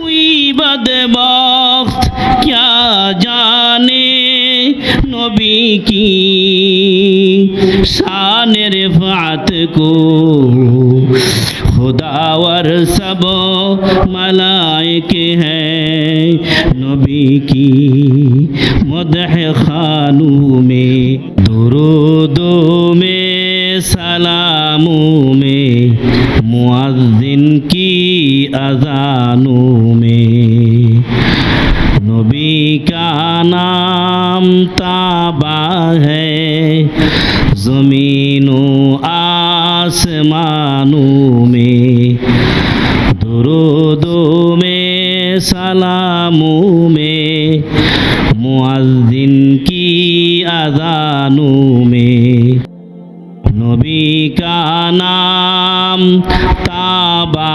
कोई क्या जाने नबी की शान रिफात को? खुदावर सब मलाइक हैं नबी की। मदह खानों में, दुरूदों में, सलामों में मुआजिन की अजानों का नाम ताबा है जमीनों आसमानों में दुरुदों में सलामों में मुआजिन की अजानों में नबी का नाम ताबा